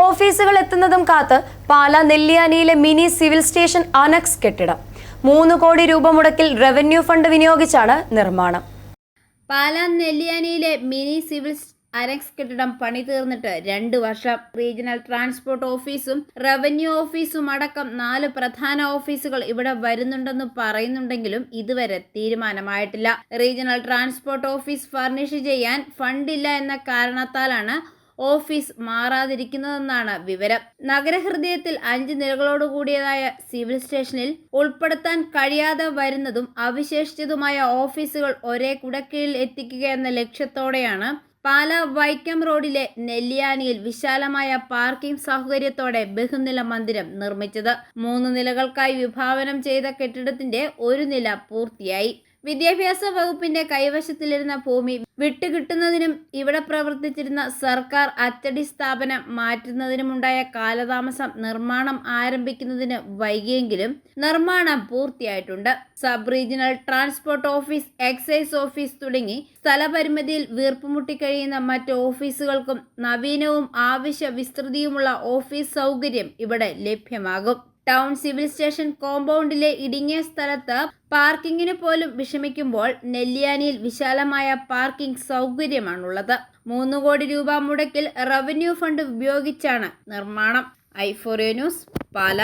ഓഫീസുകൾ എത്തുന്നതും കാത്ത് പാല നെല്ലിയാനിയിലെ മിനി സിവിൽ സ്റ്റേഷൻ അനക്സ് കെട്ടിടം. മൂന്ന് കോടി രൂപ മുടക്കിൽ റവന്യൂ ഫണ്ട് വിനിയോഗിച്ചാണ് നിർമ്മാണം. പാലാ നെല്ലിയാനിയിലെ മിനി സിവിൽ അനക്സ് കെട്ടിടം പണി തീർന്നിട്ട് രണ്ട് വർഷം. റീജിയണൽ ട്രാൻസ്പോർട്ട് ഓഫീസും റവന്യൂ ഓഫീസും അടക്കം നാല് പ്രധാന ഓഫീസുകൾ ഇവിടെ വരുന്നുണ്ടെന്ന് പറയുന്നുണ്ടെങ്കിലും ഇതുവരെ തീരുമാനമായിട്ടില്ല. റീജിയണൽ ട്രാൻസ്പോർട്ട് ഓഫീസ് ഫർണിഷ് ചെയ്യാൻ ഫണ്ടില്ല എന്ന കാരണത്താലാണ് ഓഫീസ് മാറാതിരിക്കുന്നതെന്നാണ് വിവരം. നഗരഹൃദയത്തിൽ അഞ്ച് നിലകളോട് കൂടിയതായ സിവിൽ സ്റ്റേഷനിൽ ഉൾപ്പെടുത്താൻ കഴിയാതെ വരുന്നതും അവശേഷിച്ചതുമായ ഓഫീസുകൾ ഒരേ കുടക്കീഴിൽ എത്തിക്കുക എന്ന ലക്ഷ്യത്തോടെയാണ് പാല വൈക്കം റോഡിലെ നെല്ലിയാനിയിൽ വിശാലമായ പാർക്കിംഗ് സൗകര്യത്തോടെ ബഹുനില മന്ദിരം നിർമ്മിച്ചത്. മൂന്ന് നിലകൾക്കായി വിഭാവനം ചെയ്ത കെട്ടിടത്തിന്റെ ഒരു നില പൂർത്തിയായി. വിദ്യാഭ്യാസ വകുപ്പിന്റെ കൈവശത്തിലിരുന്ന ഭൂമി വിട്ടുകിട്ടുന്നതിനും ഇവിടെ പ്രവർത്തിച്ചിരുന്ന സർക്കാർ അച്ചടി സ്ഥാപനം മാറ്റുന്നതിനുമുണ്ടായ കാലതാമസം നിർമ്മാണം ആരംഭിക്കുന്നതിന് വൈകിയെങ്കിലും നിർമ്മാണം പൂർത്തിയായിട്ടുണ്ട്. Sub regional transport office excise office തുടങ്ങി സ്ഥലപരിമിതിയിൽ വീർപ്പുമുട്ടി കഴിയുന്ന മറ്റ് ഓഫീസുകൾക്കും നവീനവും ആവശ്യ വിസ്തൃതിയുമുള്ള ഓഫീസ് സൗകര്യം ഇവിടെ ലഭ്യമാകും. ടൗൺ സിവിൽ സ്റ്റേഷൻ കോമ്പൗണ്ടിലെ ഇടുങ്ങിയ സ്ഥലത്ത് പാർക്കിങ്ങിന് പോലും വിഷമിക്കുമ്പോൾ നെല്ലിയാനിയിൽ വിശാലമായ പാർക്കിംഗ് സൗകര്യമാണുള്ളത്. മൂന്ന് കോടി രൂപ മുടക്കിൽ റവന്യൂ ഫണ്ട് ഉപയോഗിച്ചാണ് നിർമ്മാണം. ഐഫോറിയോ ന്യൂസ് പാല.